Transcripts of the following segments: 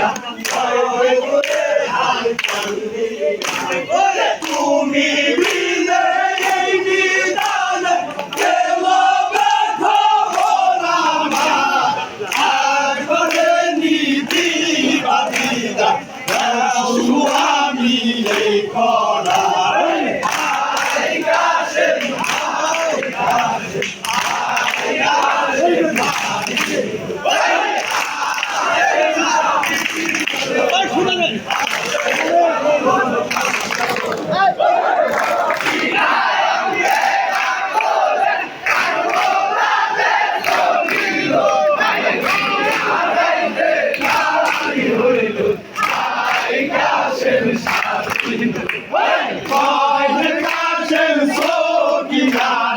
yeah.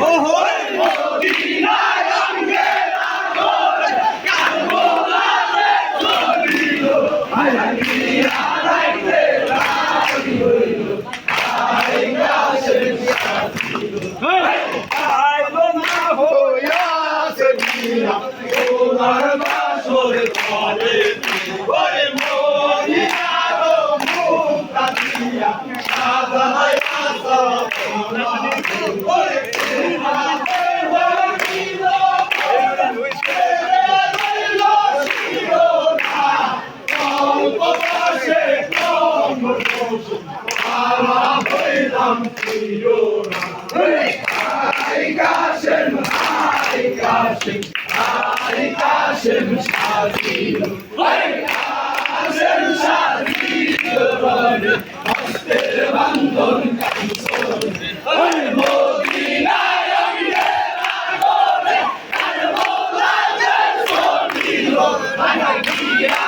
Modi উপবাসে বাবা হইলাম প্রিয় হাই কাশেম হাই কাশেম হাই কাশেম সাথী হাই কাশেম সাথী হস্তে বন্ধন কাঞ্চন হাই মদিনা Yeah.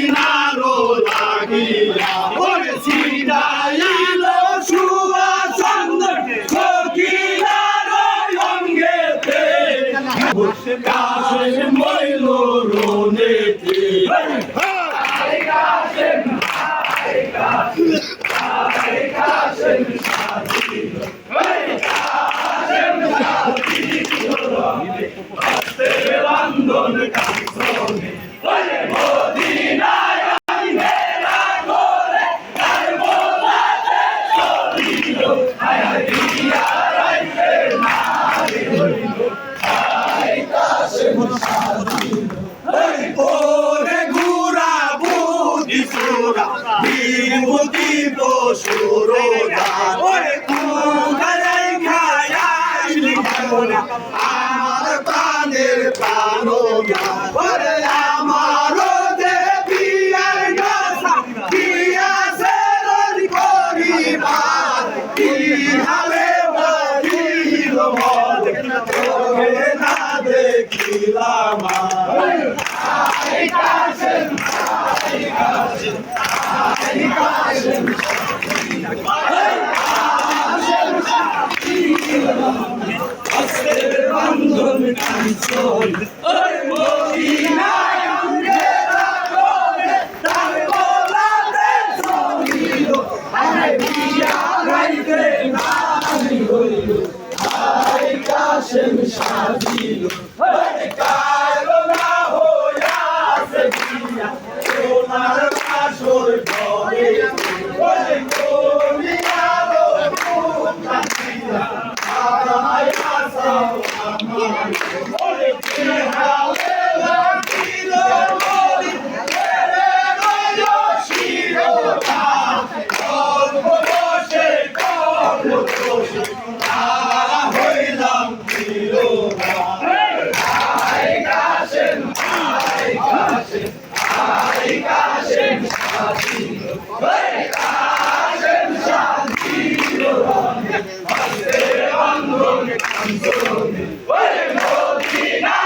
কাশেম বইলো রোনেতে হায় কাশেম হায় কাশেম হায় কাশেম শ্রীমতী বসুরদান আমার প্রাণের প্রাণ Holy Spirit, hallelujah. I'm so What?